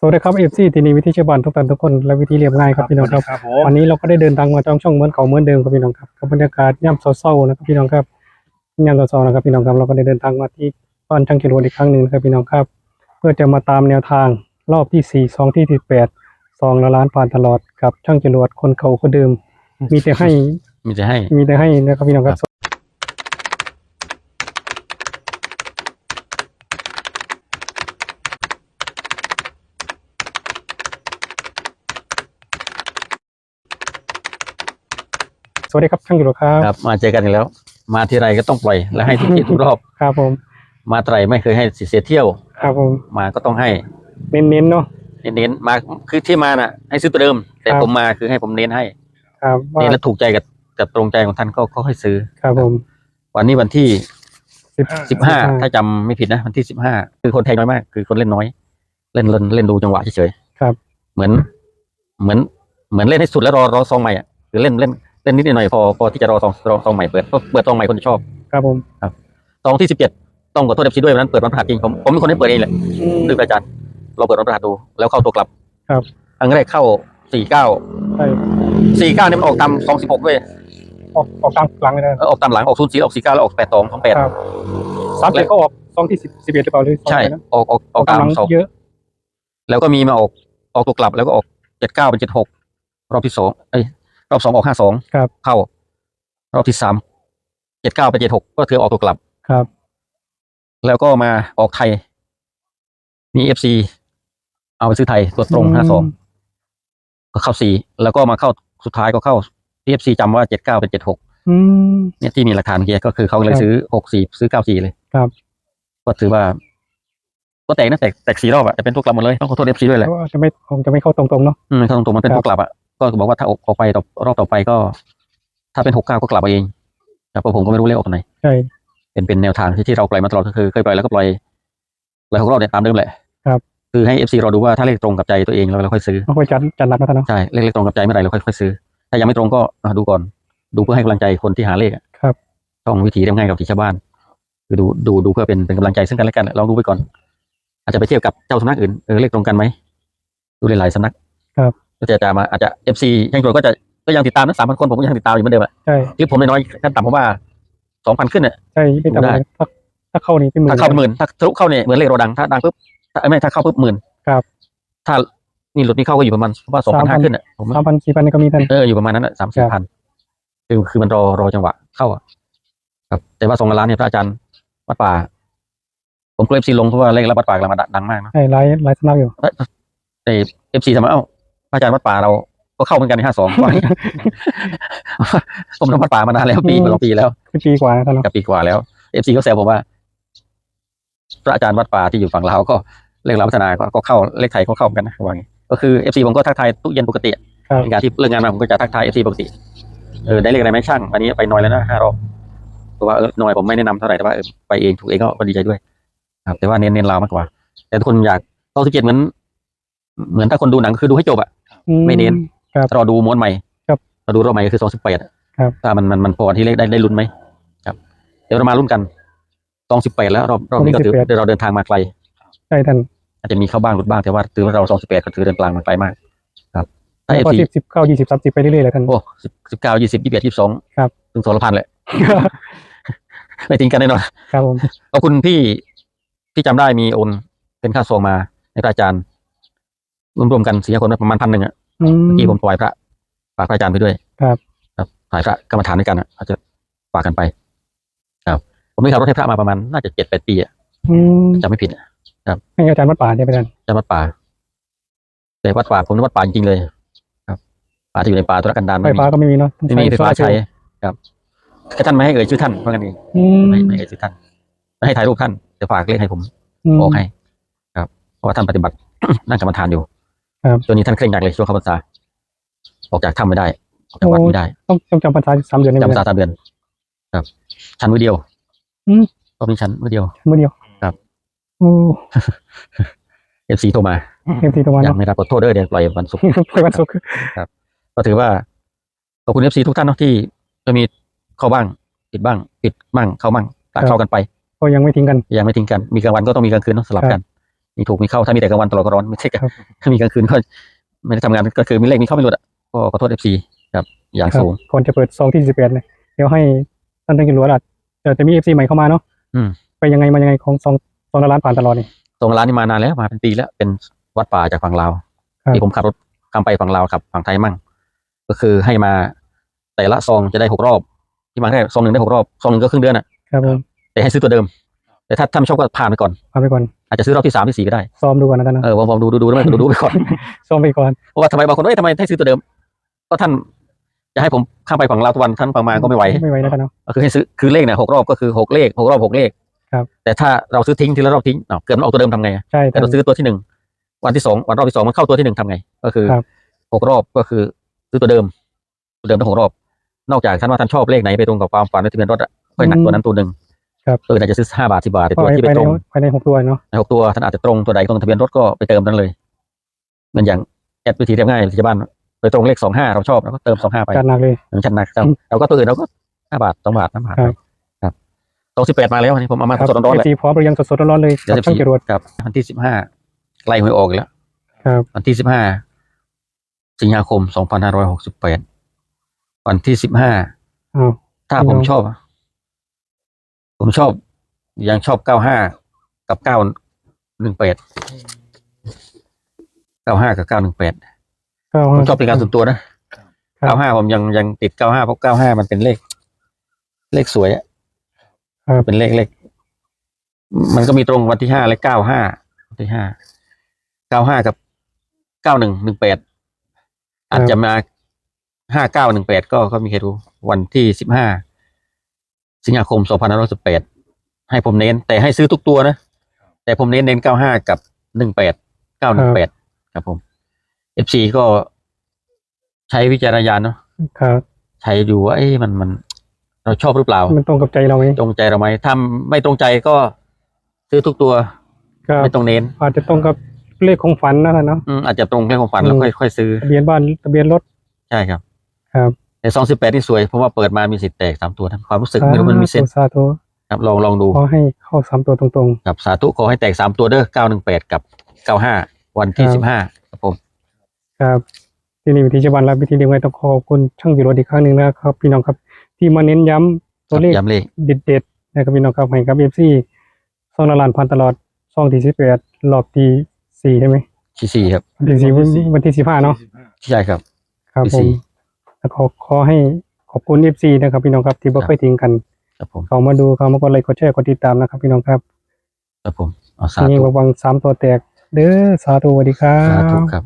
สวัสดีครับเอฟซีทีนี้วิธีชาวบ้านทุกท่านทุกคนและวิธีเรียบง่ายครับพี่น้องครับครับผมวันนี้เราก็ได้เดินทางมาจ้องช่องเหมือนเก่าเหมือนเดิมครับพี่น้องครับกับบรรยากาศย่ำเศร้าๆนะครับพี่น้องครับย่ำเศร้าๆนะครับพี่น้องครับเราก็ได้เดินทางมาที่บ้านช่างจรวดอีกครั้งหนึ่งนะครับพี่น้องครับ เพื่อจะมาตามแนวทางรอบที่สี่ซองที่สิบแปดซองละล้านผ่านตลอดกับช่างจรวดคนเก่าคนเดิม มีแต่ให้มีแต่ให้มีแต่ให้นะครับพี่น้องครับ สวัสดีครับช่างจรวดครับครับ มาเจอกันอีกแล้ว มาที่ไรก็ต้องปล่อยและให้ทุกทีทุกรอบครับผม มาไตรไม่เคยให้เสียเที่ยว ครับผม มาก็ต้องให้เน้นๆเนาะเน้นๆมาคือที่มาน่ะ ให้ซื้อตัวเดิม แต่ครับผมมาคือให้ผมเน้นให้ ครับว่าเน้นแล้วถูกใจกับกับตรงใจของท่านก็ก็ให้ซื้อ ครับผม วันนี้วันที่สิบสิบห้าถ้าจำไม่ผิดนะวันที่สิบห้าคือคนแทงน้อยมาก คือคนเล่นน้อย เล่นเล่นเล่นดูจังหวะเฉยครับๆเหมือน เหมือนเหมือนเล่นให้สุดแล้วรอรอซองใหม่อะคือเล่นเล่น เล่นนิดหน่อยพอพอที่จะรอซองรอซองใหม่เปิดเพราะเปิดซองใหม่คนจะชอบครับผม ซองที่สิบเจ็ดต้องขอโทษเอฟซีด้วยวันนั้นเปิดวันพฤหัสจริงผมผมเป็นคนที่เปิดเองแหละดูอาจารย์เราเปิดวันพฤหัสดูแล้วเข้าตัวกลับครับครั้งแรกเข้าสี่เก้าใช่สี่เก้าเนี่ยมันออกตามสองสิบหกด้วยออกออกตามหลังเลยนะเออออกตามหลังออกศูนย์สี่ออกสี่เก้าแล้วออกแปดสองสองแปด ครับสามสิบก็ออกซองที่สิบสิบเอ็ดหรือเปล่าหรือซองใช่ ไหนนะออกออกออกตาตามมหลังสองเยอะแล้วก็มีมาออกออกตัวกลับแล้วก็ออกเจ็ดเก้าเป็นเจ็ดหกรอบที่สองเอ้ย รอบสองออกห้าสองครับ เข้า รอบที่สามเจ็ดเก้าเป็นเจ็ดหกก็ถือออกตัวกลับ ครับ แล้วก็มาออกไทย มีเอฟซีเอาไปซื้อไทยตัวตรงห้าสองก็เข้าสี่แล้วก็มาเข้าสุดท้ายก็เข้าเอฟซีจำว่าเจ็ดเก้าเป็นเจ็ดหกอืมเนี่ยที่มีหลักฐานเมื่อกี้ก็คือเขาเลคยรับซื้อหกสี่ซื้อเก้าสี่เลย ครับ ก็ถือว่า ก็แตกนะแตกแตกสี่รอบอะจะเป็นตัวกลับหมดเลยต้องขอโทษเอฟซีด้วยแหละก็จะไม่คงจะไม่เข้าตรงๆเนาะอืมถ้าตรงๆมันเป็นครับตัวกลับอะ ก็บอกว่าถ้าออกออกไปต่อรอบต่อไปก็ ถ้าเป็นหกเก้าก็กลับมาเองแต่ผมก็ไม่รู้เลขออกตรงไหนใช่เป็นเป็นแนวทางที่ที่เราปล่อยมาตลอดก็คือเคยปล่อยแล้วก็ปล่อยปล่อยหกรอบเนี่ยตามเดิมแหละครับคือให้เอฟซีเราดูว่าถ้าเลขตรงกับใจตัวเองเราเราค่อยซื้อต้องคอยจัดจัดหนักมาท่านเนาะใช่เลขเลขตรงกับใจเมื่อไหร่เราค่อยค่อยซื้อ ถ้ายังไม่ตรงก็อะดูก่อน ดูเพื่อให้กำลังใจคนที่หาเลขอะครับต้องวิธีเรียบง่ายกับที่ชาวบ้านคือดูดูดูเพื่อเป็นเป็นกำลังใจซึ่งกันและกันลองดูไปก่อน อาจจะไปเทียบกับเจ้าสำนักอื่นเออเลขตรงกันไหมดูหลายๆสำนักครับ ก็จะจะมาอาจจะเอฟซีช่างตรวจก็จะก็ยังติดตามนะสามพันคนผมก็ยังติดตามอยู่เหมือนเดิมอะใช่คลิปผมน้อยๆขั้นต่ำผมว่าสองพันขึ้นเนี่ย ใช่ไม่ดูได้จำเลยถ้าถ้าเข้านี่เป็นหมื่นถ้าเข้าเป็นหมื่นถ้าทะลุเข้าเนี่ยเหมือนเลขเราดังถ้าดังปุ๊บถ้าไม่ถ้าเข้าปุ๊บหมื่นครับ ถ้านี่หลุดนี่เข้าก็อยู่ประมาณว่าสองพันห้าขึ้นอะผมว่าสามพันสี่พันนี่ก็มีท่านเอออยู่ประมาณนั้นอะสามสี่พันคือคือมันรอรอจังหวะเข้าอะครับ แต่ว่าสองล้านเนี่ยพระอาจารย์วัดป่า ผมกลัวเอฟซีลงเพราะว่าเลขรับวัดป่ากำลังมาดังมากนะใช่หลายหลายสำนักอยู่แต่เอฟซีทำไมเอ้า พระอาจารย์วัดป่าเราก็เข้าเหมือนกันในห้าสองผมทำวัดป่ามานานแล้วปีกว่าสองปีแล้วเป็นปีกว่านะท่านเนาะกับปีกว่าแล้วเอฟซีก็แซวผมว่า พระอาจารย์วัดป่าที่อยู่ฝั่งลาวก็เลขรับพัฒนาก็ก็เข้าเลขไทยก็เข้าเหมือนกันนะว่าอย่างงี้ก็คือเอฟซีผมก็ทักทายตู้เย็นปกติอะครับในการที่เลิกงานมาผมก็จะทักทายเอฟซีปกติเออได้เลขอะไรไหมช่างวันนี้ไปน้อยแล้วนะห้ารอบเพราะว่าเออน้อยผมไม่แนะนำเท่าไหร่แต่ว่าเออไปเองถูกเองก็ก็ดีใจด้วย ครับ แต่ว่าเน้นเน้นลาวมากกว่า แต่ทุกคนอยากต้องสังเกตเหมือน เหมือนถ้าคนดูหนังคือดูให้จบอะอื ไม่เน้นครับรอดูม้วนใหม่ครับรอดูรอบใหม่ก็คือสองสิบแปดครับถ้ามันมันมันพอที่เลขได้ได้ลุ้นไหมครับ เดี๋ยวเรามาลุ้นกันสองสิบแปดแล้วรอบรอบนี้ก็ถือ28เดี๋ยวเราเดินทางมาไกลใช่ท่านอาจจะมีเข้าบ้างหลุดบ้างแต่ว่าถือว่าเราสองสิบแปดก็ถือเดินกลางมาไกลมาก ครับถ้าเอฟก็ซีสิบสิบเก้ายี่สิบสามสิบไปเรื่อยๆเลยท่านโอ้สิบสิบเก้ายี่สิบยี่สิบเอ็ดยี่สิบสองครับถึงสองพันเลยไม่ทิ้งกันแน่นอนครับผมขอบคุณพี่ที่จำได้มีโอนเป็นค่าซองมาให้พระอาจารย์รวมๆกันสี่คนประมาณพันหนึ่งอะ อืมเมื่อกี้ผมถวายพระฝากพระอาจารย์ไปด้วย ครับ ครับถวายพระกรรมฐานด้วยกันอะอาจจะฝากกันไป ครับ ผมไม่ขับรถให้พระมาประมาณน่าจะเจ็ดแปดปีอะอืมจำไม่ผิดอะให้อาจารย์วัดป่าเนี่ยไปท่านจำวัดป่า แต่วัดป่าผมนึกวัดป่าจริงๆเลย ครับป่าที่อยู่ในป่าตุรกันดารไฟไม่มี ฟ้าก็ไม่มีเนาะต้องไม่มีไฟฟ้าใช้โซลร์เซลล์ครับแค่ท่านไม่ให้เอ่ยชื่อท่านเพราะงั้นเองอืมไม่ไม่เอ่ยชื่อท่านไม่ให้ถ่ายรูปท่านจะฝากเลขให้ผมอืมบอกให้ ครับ เพราะว่าท่านปฏิบัติ นั่งกรรมฐานอยู่ ครับช่วงนี้ท่านเคร่งหนักเลยช่วงเข้าพรรษาออกจากถ้ำไม่ได้ออกจากวัดไม่ได้ ต้องต้องจำพรรษาสามเดือนนี่จำพรรไหมษาสามเดือน ครับ ชั้นมือเดียว อืมรอบนี้ชั้นมือเดียวมือเดียวครับโอ้เอฟซีโทรมาเอ็มซีตัววันอยากเนาะไม่รับขอโทษเด้อเดี๋ยวปล่อยวันศุกร์ไปวันศุกร์ก็ถือว่าขอบคุณเอฟซีทุกท่านเนาะที่จะมีเข้าบ้างปิดบ้างปิดบ้างเข้าบ้างตัดเข้ากันไป ก็ยังไม่ทิ้งกัน ยังไม่ทิ้งกัน มีกลางวันก็ต้องมีกลางคืนเนาะสลับกัน มีถูกมีเข้าถ้ามีแต่กลางวันตลอดก็ร้อนไม่ใช่กลางครับถ้ามีกลางคืนก็ไม่ได้ทำงานก็คือมีเลขมีเข้าไม่หลุดอะก็ขอโทษเอฟซีครับ อย่างครับสูงก่อนจะเปิดซองที่สิบเอ็ดเนี่ยเดี๋ยวให้ท่านท่านกินรู้ว่าจะจะมีเอฟซีใหม่เข้ามาเนาะอืมไปยังไงมายังไงของซองซองละล้านผ่านตลอดนี่ตรงร้านนี้มานานแล้วมาเป็นปีแล้วเป็นวัดป่าจากฝั่งลาวครับที่ผมขับรถข้ามไปฝั่งลาวขับฝั่งไทยมั่ง ก็คือให้มาแต่ละซองจะได้หกรอบ ที่มาแค่ซองหนึ่งได้หกรอบซองหนึ่งก็ครึ่งเดือนอะครับผมแต่ให้ซื้อตัวเดิม แต่ถ้าถ้าไม่ชอบก็ผ่านไปก่อน เอาไปก่อนอาจจะซื้อรอบที่สามที่สี่ก็ได้ซ้อมดูก่อนนะท่านนะเออวอร์มๆดูดูดูแล้วไม่ดูดูไปก่อน ซ้อมไปก่อนเพราะว่าทำไมบางคนเอ้ยทำไมให้ซื้อตัวเดิม ก็ท่านจะให้ผมข้ามไปฝั่งลาวทุกวันท่านฝั่งมาก็ไม่ไหวไม่ไหวนะท่านเนาะก็คือให้ซื้อคือเลขเนี่ยหกรอบก็คือหกเลขหกรอบหกเลขครับแต่ถ้าเราซื้อทิ้งทีละรอบทิ้งอ้าวเกิดมันออกตัวเดิมทำไงอะใช่แต่เราซื้อตัวที่หนึ่งวันที่สองวันรอบที่สองมันเข้าตัวที่หนึ่งทำไง ก็คือครับหกรอบก็คือซื้อตัวเดิม ตัวเดิมทั้งหกรอบ นอกจากท่านว่าท่านชอบเลขไหนไปตรงกับความฝันในทะเบียนรถอะค่อยหนักตัวนั้นตัวหนึ่ง ครับเอออาจจะซื้อห้าบาทสิบาทแต่ก็ตัวไปที่ไปไปในตรงไปในหกตัวเนาะในหกตัวท่านอาจจะตรงตัวใดตรงทะเบียนรถก็ไปเติมนั้นเลยเหมันอย่างแอดวิธีเรียบง่ายวิธีบ้านไปตรงเลขสองห้าเราชอบเราก็เติมสองห้าไปการหนักเลยหนึ่งชั้นหนักเราเราก็ตัวอื่นเราก็ห้าบาทสองบาทน้ำบาทครับครับตรงสิบแปดมาแล้วอันนี้ผมเอามาครับสดๆร้อนๆเอเลยฟซีพร้อมหรือยังสดๆร้อนๆเลยเดี๋ยวกับจะช่างจรวดครับวันที่สิบห้าใกล้หวยออกอีกแล้ว ครับวันที่สิบห้าสิงหาคมสองพันห้าร้อยหกสิบแปดวันที่สิบห้าอ้าวถ้าพี่ผน้มองชอบ ผมชอบ ยังชอบเก้าห้ากับเก้าหนึ่งแปดเก้าห้ากับเก้าหนึ่งแปดก็ผมชอบเป็นการส่วนตัวนะเก้าห้าผมยังยังติดเก้าห้าเพราะเก้าห้ามันเป็นเลข เลขสวยอะครับ เป็นเลขเลขมันก็มีตรงวันที่ห้าและเก้าห้าวันที่ห้าเก้าห้ากับเก้าหนึ่งหนึ่งแปดอาจจะมาห้าเก้าหนึ่งแปดก็ก็มีใครรู้วันที่สิบห้า สิงหาคมสองพันห้าร้อยสิบแปดให้ผมเน้น แต่ให้ซื้อทุกตัวนะ แต่ผมเน้นเน้นเก้าห้ากับหนึ่งแปดเก้าหนึ่งแปดครับผมเอฟซีก็ใช้วิจารณญาณเนาะครับใช้ดูว่าเอ้มันมันเราชอบหรือเปล่า มันตรงกับใจเราไหมตรงใจเราไหมถ้าไม่ตรงใจก็ซื้อทุกตัวครับไม่ต้องเน้น อาจจะตรงกับเลขของฝันนะท่านเนาะอืมอาจจะตรงเรื่องของฝันอืมแล้วค่อยค่อยซื้อทะเบียนบ้านทะเบียนรถ ใช่ครับ ครับ แต่สองสิบแปดนี่สวยเพราะว่าเปิดมามีสิทธิ์แตกสามตัวนะความรู้สึกไม่รู้มันมีเซนส์สาธุครับลองลองดูขอให้เข้าสามตัวตรงกับสาธุขอให้แตกสามตัวเด้อเก้าหนึ่งแปดกับเก้าห้าวันที่ครับสิบห้าครับผมๆครับที่นี่วิธีชาวบ้านและวิธีเดียวกันต้องขอบคุณช่างจรวดอีกครั้งหนึ่งนะครับ พี่น้องครับ ที่มาเน้นย้ำตัวเลขย้ำเลขเด็ดๆนะครับพี่น้องครับให้กับเอฟซีซองละลานพันตลอดซองที่สิบแปดรอบที่สี่ใช่ไหมที่สี่ครับวันที่สี่วันที่สิบห้าเนาะใช่ครับ ครับที่ผสี่ม แล้วขอขอให้ขอบคุณเอฟซีนะครับพี่น้องครับที่บ่เคยทิ้งกันครับผมเขามาดูเขามากดไลค์กดแชร์กดติดตามนะครับพี่น้องครับครับผมเอาสานี่ธุระวังสามตัวแตก เด้อสาธุสวัสดีครัสาธุบครับ